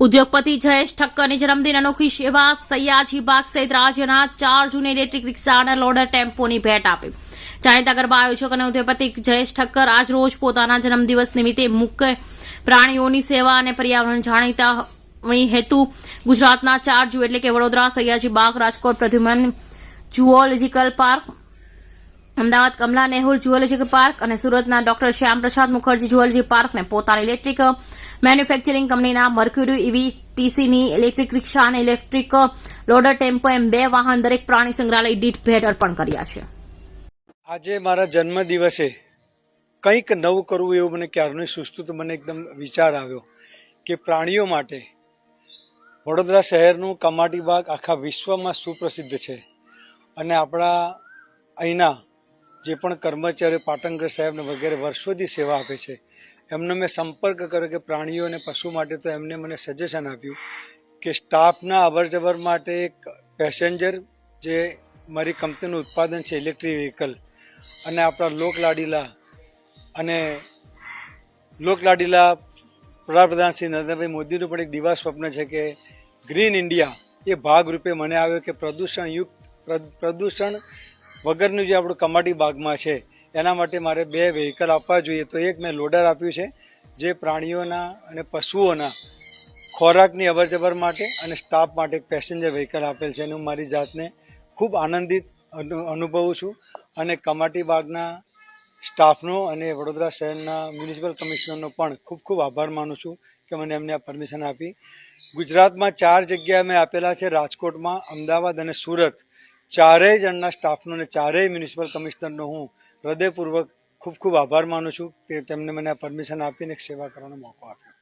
ઉદ્યોગપતિ જયેશ ઠક્કરની જન્મદિન અનોખી સેવા સૈયાજી બાગ સહિત રાજ્યના ચાર જૂની ઇલેક્ટ્રિક રિક્ષા અને લોડર ટેમ્પોની ભેટ આપી. જાણીતા ગરબા આયોજક અને ઉદ્યોગપતિ જયેશ ઠક્કર આજ રોજ પોતાના જન્મદિવસ નિમિત્તે મુખ્ય પ્રાણીઓની સેવા અને પર્યાવરણ જાણીતા હેતુ ગુજરાતના ચાર જૂ એટલે કે Vadodara, Sayaji Baug, Rajkot Pradyuman zoological park, Ahmedabad Kamla Nehru zoological park અને સુરતના ડોક્ટર શ્યામપ્રસાદ મુખર્જી જુઓલોજી પાર્કને પોતાની ઇલેક્ટ્રિક મેન્યુફેક્ચરિંગ કંપનીના મર્ક્યુરી ઇવી ટીસીની ઇલેક્ટ્રિક રિક્ષા અને ઇલેક્ટ્રિક લોડર ટેમ્પો એમ બે વાહન દરેક પ્રાણી સંગ્રહાલય દીઠ ભેટ અર્પણ કર્યા છે. આજે મારા જન્મ દિવસે કંઈક નવું કરવું એવું મને ક્યારનું સુસ્તું તો મને એકદમ વિચાર આવ્યો કે પ્રાણીઓ માટે વડોદરા શહેરનું કમાટી બાગ આખા વિશ્વમાં સુપ્રસિદ્ધ છે અને આપણા અહીંના જે પણ કર્મચારીઓ પાટણકર સાહેબને વગેરે વર્ષોથી સેવા આપે છે એમનો મેં સંપર્ક કર્યો કે પ્રાણીઓ અને પશુ માટે તો એમને મને સજેશન આપ્યું કે સ્ટાફના અવર જવર માટે એક પેસેન્જર જે મારી કંપનીનું ઉત્પાદન છે ઇલેક્ટ્રિક વ્હીકલ અને આપણા લોકલાડીલા અને લોકલાડીલા વડાપ્રધાન શ્રી નરેન્દ્રભાઈ મોદીનું પણ એક દિવા સ્વપ્ન છે કે ગ્રીન ઇન્ડિયા એ ભાગરૂપે મને આવ્યો કે પ્રદૂષણયુક્ત પ્ર- પ્રદૂષણ વગરનું જે આપણું કમાટી બાગમાં છે એના માટે મારે બે વ્હીકલ આપવા જોઈએ. તો એક મેં લોડર આપ્યું છે, જે પ્રાણીઓના અને પશુઓના ખોરાકની અવરજવર માટે અને સ્ટાફ માટે એક પેસેન્જર વ્હીકલ આપેલ છે. અને હું મારી જાતને ખૂબ આનંદિત અનુ- અનુભવું છું અને કમાટી બાગના સ્ટાફનો અને વડોદરા શહેરના મ્યુનિસિપલ કમિશનરનો પણ ખૂબ ખૂબ આભાર માનું છું કે મને એમને આ પરમિશન આપી. ગુજરાતમાં ચાર જગ્યાએ મેં આપેલા છે, રાજકોટમાં, અમદાવાદ અને સુરત. ચારેય જણના સ્ટાફનો અને ચારેય મ્યુનિસિપલ કમિશનરનો હું હૃદયપૂર્વક ખૂબ ખૂબ આભાર માનું છું કે તેમને મને આ પરમિશન આપીને સેવા કરવાનો મોકો આપ્યો.